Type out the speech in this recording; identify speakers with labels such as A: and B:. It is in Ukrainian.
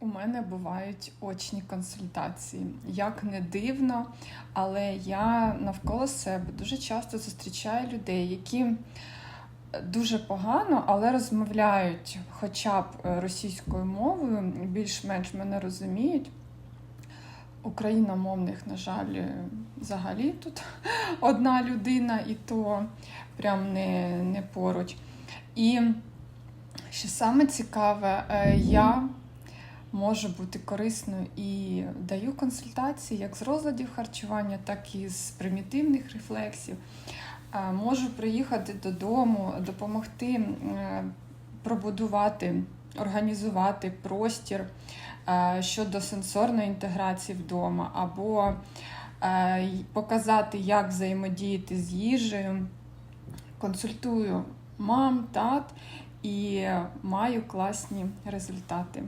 A: У мене бувають очні консультації. Як не дивно, але я навколо себе дуже часто зустрічаю людей, які дуже погано, але розмовляють хоча б е, російською мовою, більш-менш мене розуміють. Україномовних, на жаль, е, взагалі тут одна людина, і то прям не, не поруч. І що саме цікаве, е, я можу бути корисною і даю консультації як з розладів харчування, так і з примітивних рефлексів. Е, Можу приїхати додому, допомогти е, пробудувати, організувати простір е, щодо сенсорної інтеграції вдома, або показати, як взаємодіяти з їжею. Консультую мам, тат і маю класні результати.